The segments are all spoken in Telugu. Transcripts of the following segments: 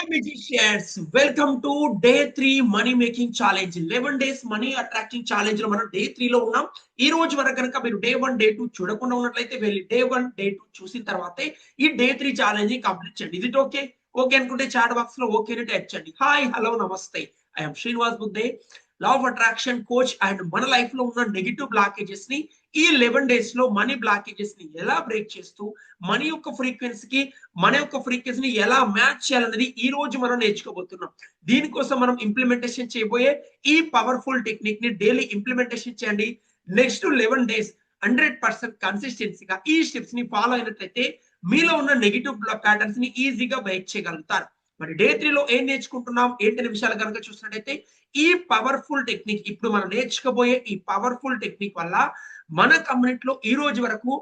Hi musicians welcome to day three money making challenge eleven days money attracting ఛాలెంజ్లో మనం డే త్రీ లో ఉన్నాం. ఈ రోజు వరకు కనుక మీరు డే వన్ డే టూ చూడకుండా ఉన్నట్లయితే వెళ్ళి డే వన్ డే టూ చూసిన తర్వాతే ఈ డే త్రీ ఛాలెంజ్ కంప్లీట్ చేయండి. ఇది ఓకే ఓకే అనుకుంటే చాట్ బాక్స్లో ఓకే టైప్ చేయండి. హాయ్ హలో నమస్తే. I'm Srinivas Budde law of attraction coach and మన లైఫ్లో ఉన్న నెగిటివ్ బ్లాకేజెస్ని ఈ లెవెన్ డేస్లో మనీ బ్లాకేజెస్ని ఎలా బ్రేక్ చేస్తూ మనీ యొక్క ఫ్రీక్వెన్సీకి మన యొక్క ఫ్రీక్వెన్సీని ఎలా మ్యాచ్ చేయాలన్నది ఈ రోజు మనం నేర్చుకోబోతున్నాం. దీనికోసం మనం ఇంప్లిమెంటేషన్ చేయబోయే ఈ పవర్ఫుల్ టెక్నిక్ని డైలీ ఇంప్లిమెంటేషన్ చేయండి. Next eleven days hundred percent కన్సిస్టెన్సీగా ఈ స్టెప్స్ని ఫాలో అయినట్లయితే మీలో ఉన్న నెగిటివ్ ప్యాటర్న్స్ని ఈజీగా బ్రేక్ చేయగలుగుతారు. మరి డే త్రీలో ఏం నేర్చుకుంటున్నాం? ఏంటి విషయాలు కనుక చూసినట్టయితే ఈ పవర్ఫుల్ టెక్నిక్ ఇప్పుడు మనం నేర్చుకోబోయే ఈ పవర్ఫుల్ టెక్నిక్ వల్ల మన కమ్యూనిటీలో ఈ రోజు వరకు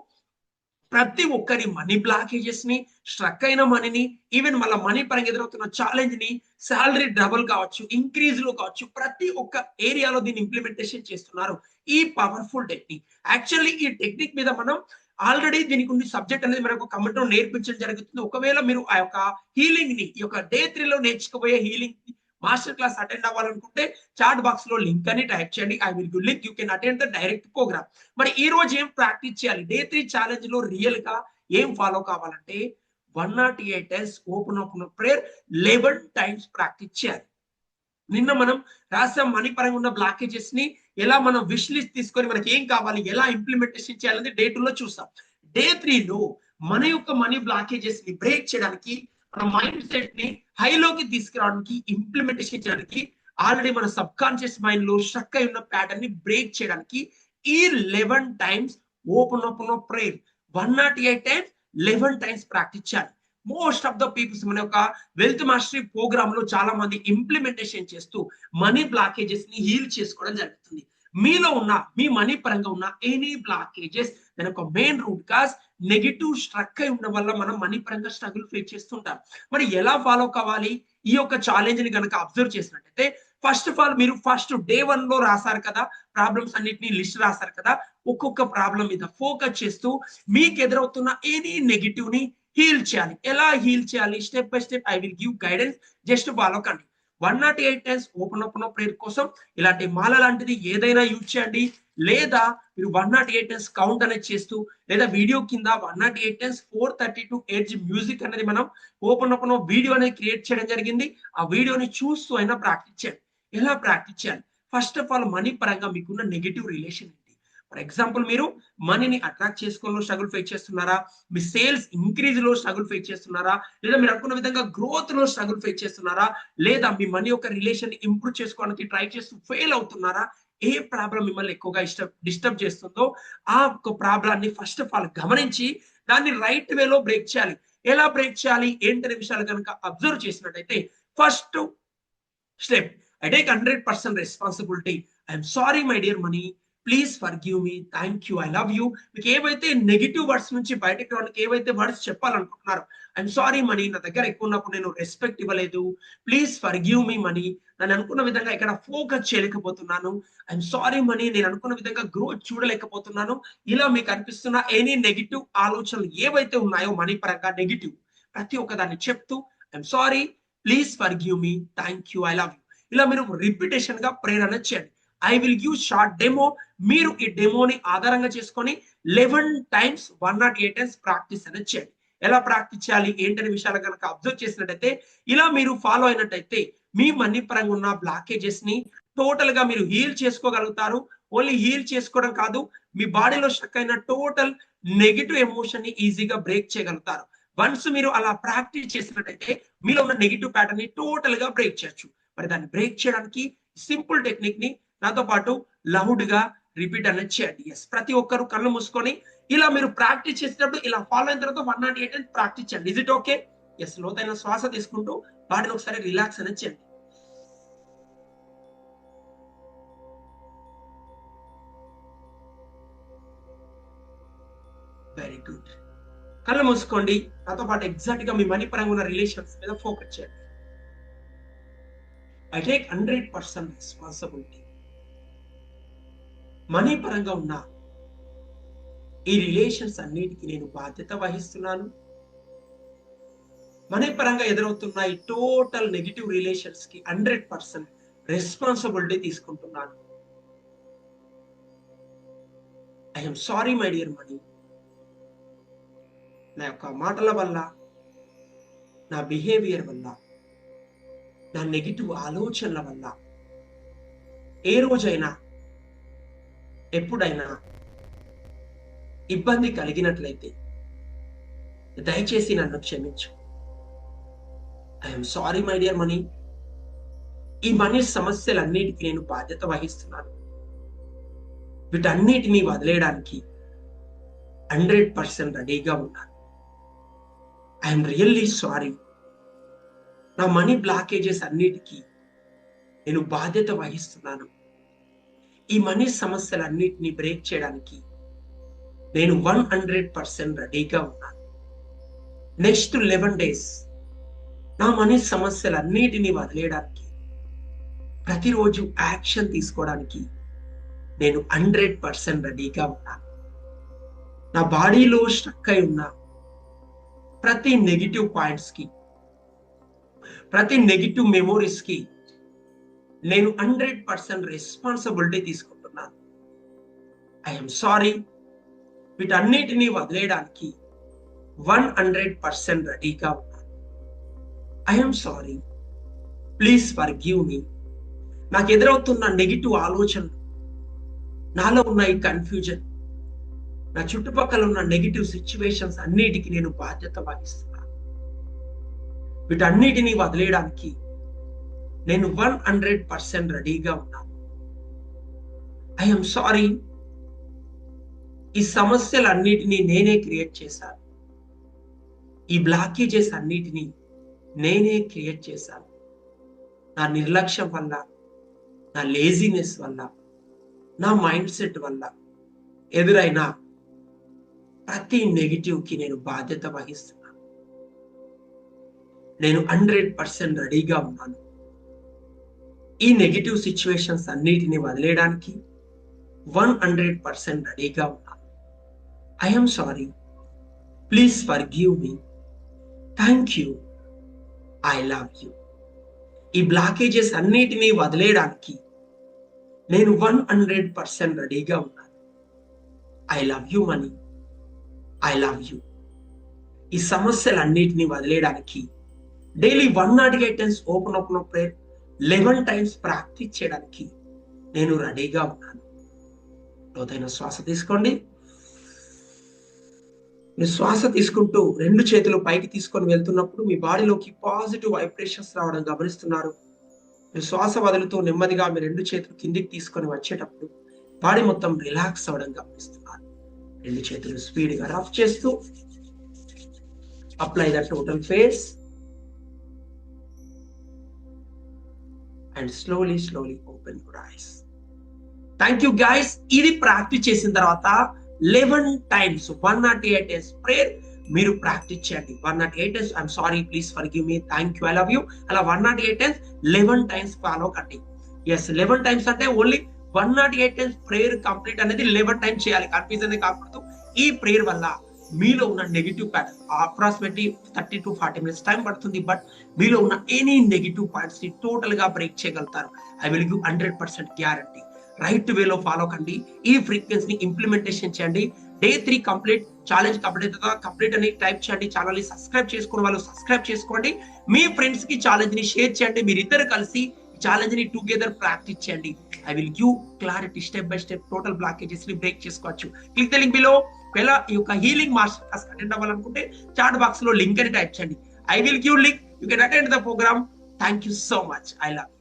ప్రతి ఒక్కరి మనీ బ్లాకేజెస్ని స్ట్రక్ అయిన మనీని ఈవెన్ మళ్ళీ మనీ పరంగా ఎదురవుతున్న ఛాలెంజ్ని శాలరీ డబుల్ కావచ్చు ఇంక్రీజ్లో కావచ్చు ప్రతి ఒక్క ఏరియాలో దీన్ని ఇంప్లిమెంటేషన్ చేస్తున్నారు ఈ పవర్ఫుల్ టెక్నిక్ యాక్చువల్లీ ఈ టెక్నిక్ మీద మనం ఆల్రెడీ దీనికి ఉండి సబ్జెక్ట్ అనేది మనకు కమెంట్ నేర్పించడం జరుగుతుంది. ఒకవేళ మీరు ఆ యొక్క హీలింగ్ని ఈ యొక్క డే త్రీలో నేర్చుకోబోయే హీలింగ్ మాస్టర్ క్లాస్ అటెండ్ అవ్వాలనుకుంటే చాట్ బాక్స్లో లింక్ అని టైప్ చేయండి. I will give link you can attend the direct program మరి ఈ రోజు ఏం ప్రాక్టీస్ చేయాలి? డే త్రీ ఛాలెంజ్లో రియల్గా ఏం ఫాలో కావాలంటే one nought eight S open open prayer eleven times practice చేయాలి. నిన్న మనం రాసాం మనీ పరంగా ఉన్న బ్లాకేజెస్ని ఎలా మనం విష్ లిస్ట్ తీసుకొని మనకి ఏం కావాలి ఎలా ఇంప్లిమెంటేషన్ చేయాలనేది డే టూ లో చూసాం డే త్రీలో మన యొక్క మనీ బ్లాకేజెస్ని బ్రేక్ చేయడానికి మన మైండ్ సెట్ని హైలోకి తీసుకురావడానికి ఇంప్లిమెంటేషన్ చేయడానికి ఆల్రెడీ మన సబ్ కాన్షియస్ మైండ్లో స్ట్రక్ అయి ఉన్న ప్యాటర్న్ని బ్రేక్ చేయడానికి ఈ eleven times open open prayer one nought eight times eleven times practice చేయాలి. మోస్ట్ ఆఫ్ ద పీపుల్స్ మన యొక్క వెల్త్ మాస్టరీ ప్రోగ్రామ్లో చాలా మంది ఇంప్లిమెంటేషన్ చేస్తూ మనీ బ్లాకేజెస్ని హీల్ చేసుకోవడం జరుగుతుంది. మీలో ఉన్న మీ మనీ పరంగా ఉన్న ఎనీ బ్లాకేజెస్ దాని యొక్క main root cause negative struck అయి ఉండడం వల్ల మనం మనీ పరంగా స్ట్రగుల్ ఫేస్ చేస్తుంటాం మరి ఎలా ఫాలో కావాలి? ఈ యొక్క ఛాలెంజ్ని కనుక అబ్జర్వ్ చేసినట్టయితే ఫస్ట్ ఆఫ్ ఆల్ మీరు ఫస్ట్ డే వన్లో రాశారు కదా ప్రాబ్లమ్స్ అన్నిటిని లిస్ట్ రాశారు కదా ఒక్కొక్క ప్రాబ్లం మీద ఫోకస్ చేస్తూ మీకు ఎదురవుతున్న ఎనీ నెగిటివ్ని హీల్ చేయాలి. ఎలా హీల్ చేయాలి? Step by step I will give guidance. Just follow కండి. One nought eight times open open prayer కోసం ఇలాంటి మాల లాంటిది ఏదైనా యూజ్ చేయండి. లేదా మీరు one nought eight times count అనేది చేస్తూ లేదా వీడియో కింద one nought eight times four thirty two eight music అనేది మనం ఓపెన్ ఓపెన్ వీడియో అనేది క్రియేట్ చేయడం జరిగింది. ఆ వీడియోని చూస్తూ అయినా ప్రాక్టీస్ చేయండి. ఎలా ప్రాక్టీస్ చేయాలి? ఫస్ట్ ఆఫ్ ఆల్ మనీ పరంగా మీకున్న నెగిటివ్ రిలేషన్ ఏంటి? ఫర్ ఎగ్జాంపుల్ మీరు మనీని అట్రాక్ట్ చేసుకోవడంలో స్ట్రగుల్ ఫేస్ చేస్తున్నారా? మీ సేల్స్ ఇంక్రీజ్లో స్ట్రగుల్ ఫేస్ చేస్తున్నారా? లేదా మీరు అనుకున్న విధంగా గ్రోత్లో స్ట్రగుల్ ఫేస్ చేస్తున్నారా? లేదా మీ మనీ యొక్క రిలేషన్ ఇంప్రూవ్ చేసుకోవడానికి ట్రై చేస్తూ ఫెయిల్ అవుతున్నారా? ఏ ప్రాబ్లం మిమ్మల్ని ఎక్కువగా ఇష్టం డిస్టర్బ్ చేస్తుందో ఆ ఒక ప్రాబ్లాన్ని ఫస్ట్ ఆఫ్ ఆల్ గమనించి దాన్ని రైట్ వేలో బ్రేక్ చేయాలి. ఎలా బ్రేక్ చేయాలి? ఏంటనే విషయాలు కనుక అబ్జర్వ్ చేసినట్టయితే first step I take hundred percent responsibility I'm sorry my dear money please forgive me thank you I love you మీకు ఏవైతే నెగిటివ్ వర్డ్స్ నుంచి బయటకు రావడానికి ఏవైతే వర్డ్స్ చెప్పాలనుకుంటున్నారు ఐఎమ్ సారీ మనీ నా దగ్గర ఎక్కువ ఉన్నప్పుడు నేను రెస్పెక్ట్ ఇవ్వలేదు. Please forgive me money నేను అనుకున్న విధంగా ఇక్కడ ఫోకస్ చేయలేకపోతున్నాను. ఐఎమ్ సారీ మనీ నేను అనుకున్న విధంగా గ్రోత్ చూడలేకపోతున్నాను. ఇలా మీకు అనిపిస్తున్న ఎనీ నెగిటివ్ ఆలోచనలు ఏవైతే ఉన్నాయో మనీ పరంగా నెగిటివ్ ప్రతి ఒక్క దాన్ని చెప్తూ I'm sorry please forgive me thank you I love you ఇలా మీరు రిపిటేషన్గా ప్రేరణ చేయండి. I will give short demo మీరు ఈ డెమోని ఆధారంగా చేసుకొని eleven times one nought eight times practice అనేది చేయండి. ఎలా ప్రాక్టీస్ చేయాలి? ఏంటనే విషయాలు కనుక అబ్జర్వ్ చేసినట్టయితే ఇలా మీరు ఫాలో అయినట్టయితే మీ మనీ పరంగా ఉన్న బ్లాకేజెస్ని టోటల్గా మీరు హీల్ చేసుకోగలుగుతారు. ఓన్లీ హీల్ చేసుకోవడం కాదు మీ బాడీలో స్టక్ అయిన టోటల్ నెగిటివ్ ఎమోషన్ని ఈజీగా బ్రేక్ చేయగలుగుతారు. వన్స్ మీరు అలా ప్రాక్టీస్ చేసినట్టయితే మీలో ఉన్న నెగిటివ్ ప్యాటర్న్ని టోటల్గా బ్రేక్ చేయొచ్చు. మరి దాన్ని బ్రేక్ చేయడానికి సింపుల్ టెక్నిక్ని నాతో పాటు లౌడ్గా రిపీట్ అనేది చేయండి. ఎస్ ప్రతి ఒక్కరు కళ్ళు మూసుకొని ఇలా మీరు ప్రాక్టీస్ చేసినప్పుడు ఇలా ఫాలో అయిన తర్వాత వన్ నాట్ ఎయిట్ అని ప్రాక్టీస్ చేయండి. ఇజ్ ఇట్ ఓకే ఎస్ లోతైన శ్వాస తీసుకుంటూ బాడీని ఒకసారి రిలాక్స్ అనేది చేయండి. వెరీ గుడ్ కళ్ళు మూసుకోండి. నాతో పాటు ఎగ్జాక్ట్గా మీ మనీ పరంగా ఉన్న రిలేషన్స్ మీద ఫోకస్ చేయండి. I take hundred percent responsibility money పరంగా ఉన్న ఈ రిలేషన్స్ అన్నిటికీ నేను బాధ్యత వహిస్తున్నాను. మనీ పరంగా ఎదురవుతున్న ఈ టోటల్ నెగిటివ్ రిలేషన్స్కి హండ్రెడ్ పర్సెంట్ రెస్పాన్సిబిలిటీ తీసుకుంటున్నాను. I'm sorry my dear money నా యొక్క మాటల వల్ల నా బిహేవియర్ వల్ల నా నెగిటివ్ ఆలోచనల వల్ల ఏ రోజైనా ఎప్పుడైనా ఇబ్బంది కలిగినట్లయితే దయచేసి నన్ను క్షమించు. I'm sorry my dear money ఈ మనీ సమస్యలన్నిటికీ నేను బాధ్యత వహిస్తున్నాను. వీటన్నిటినీ వదిలేయడానికి హండ్రెడ్ పర్సెంట్ రెడీగా ఉన్నాను. ఐఎమ్ రియల్లీ సారీ నా మనీ బ్లాకేజెస్ అన్నిటికీ నేను బాధ్యత వహిస్తున్నాను. ఈ మనీ సమస్యలన్నిటినీ బ్రేక్ చేయడానికి నేను వన్ హండ్రెడ్ పర్సెంట్ రెడీగా ఉన్నాను. నెక్స్ట్ లెవెన్ డేస్ నా మనీ సమస్యలన్నిటినీ వదిలేయడానికి ప్రతిరోజు యాక్షన్ తీసుకోవడానికి నేను హండ్రెడ్ పర్సెంట్ రెడీగా ఉన్నాను. నా బాడీలో స్ట్రక్ అయి ఉన్న ప్రతి నెగిటివ్ పాయింట్స్కి ప్రతి నెగిటివ్ మెమోరీస్కి నేను హండ్రెడ్ పర్సెంట్ రెస్పాన్సిబిలిటీ తీసుకుంటున్నాను ఐఎమ్ సారీ. వీటన్నిటినీ వదిలేయడానికి వన్ హండ్రెడ్ పర్సెంట్ రెడీగా ఉన్నాను I'm sorry. Please forgive me. నాకు ఎదురవుతున్న నెగిటివ్ ఆలోచనలు. నాలో ఉన్న ఈ కన్ఫ్యూజన్. నా చుట్టుపక్కల ఉన్న నెగిటివ్ సిచ్యువేషన్స్ అన్నిటికీ నేను బాధ్యత వహిస్తున్నాను వీటన్నిటినీ వదిలేయడానికి నేను వన్ హండ్రెడ్ పర్సెంట్ రెడీగా ఉన్నాను. ఐఎమ్ సారీ ఈ సమస్యలన్నిటినీ నేనే క్రియేట్ చేశాను. ఈ బ్లాకేజెస్ అన్నిటినీ నేనే క్రియేట్ చేశాను. నా నిర్లక్ష్యం వల్ల నా లేజినెస్ వల్ల నా మైండ్ సెట్ వల్ల ఎదురైన ప్రతి నెగిటివ్కి నేను బాధ్యత వహిస్తున్నాను. నేను హండ్రెడ్ పర్సెంట్ రెడీగా ఉన్నాను. ఈ నెగిటివ్ సిచ్యువేషన్స్ అన్నిటిని వదిలేయడానికి వన్ హండ్రెడ్ పర్సెంట్ రెడీగా ఉన్నాను I'm sorry please forgive me thank you I love you ఈ బ్లాకేజెస్ అన్నిటినీ వదిలేయడానికి నేను వన్ హండ్రెడ్ పర్సెంట్ రెడీగా ఉన్నాను I love you money I love you ఈ సమస్యలన్నిటినీ వదిలేయడానికి daily one nought eight times open open prayer eleven times practice చేయడానికి నేను రెడీగా ఉన్నాను. లోతైన శ్వాస తీసుకోండి. మీరు శ్వాస తీసుకుంటూ రెండు చేతులు పైకి తీసుకొని వెళ్తున్నప్పుడు మీ బాడీలోకి పాజిటివ్ వైబ్రేషన్స్ రావడం గమనిస్తున్నారు. మీరు శ్వాస వదులుతూ నెమ్మదిగా మీ రెండు చేతులు కిందికి తీసుకొని వచ్చేటప్పుడు బాడీ మొత్తం రిలాక్స్ అవ్వడం గమనిస్తున్నారు. రెండు చేతులు స్పీడ్గా రఫ్ చేస్తూ apply the total face and slowly slowly open your eyes thank you guys ఇది ప్రాక్టీస్ చేసిన తర్వాత eleven times one nought eight days prayer మీరు ప్రాక్టీస్ చేయండి. One nought eight days I'm sorry please forgive me thank you I love you అలా one nought eight times eleven times follow cutting S eleven times అంటే only one nought eight times prayer complete అనేది లెవెన్ టైమ్స్ చేయాలి. కన్ఫ్యూజన్ కాకూడదు. ఈ ప్రేయర్ వల్ల మీలో ఉన్న negative pattern approximately thirty to forty minutes time పడుతుంది బట్ మీలో ఉన్న ఎనీ నెగిటివ్ పాయింట్స్ని టోటల్గా బ్రేక్ చేయగలుగుతారు. I will give hundred percent guarantee right వేలో ఫాలో కండి. ఈ ఫ్రీక్వెన్సీని ఇంప్లిమెంటేషన్ చేయండి. Day three complete challenge complete complete అని టైప్ చేయండి. ఛానల్ని సబ్స్క్రైబ్ చేసుకున్న వాళ్ళు సబ్స్క్రైబ్ చేసుకోండి. మీ ఫ్రెండ్స్కి ఛాలెంజ్ని షేర్ చేయండి. మీరిద్దరు కలిసి ఛాలెంజ్ని టుగెదర్ ప్రాక్టీస్ చేయండి. I will give clarity step by step total బ్లాకేజెస్ని break చేసుకోవచ్చు. క్లిక్ ద లింక్ బిలో ఒకవేళ ఈ యొక్క హీలింగ్ మాస్టర్ క్లాస్ అటెండ్ అవ్వాలనుకుంటే చాట్ బాక్స్లో లింక్ అని టైప్ చేయండి. I will give link you can attend the program thank you so much I love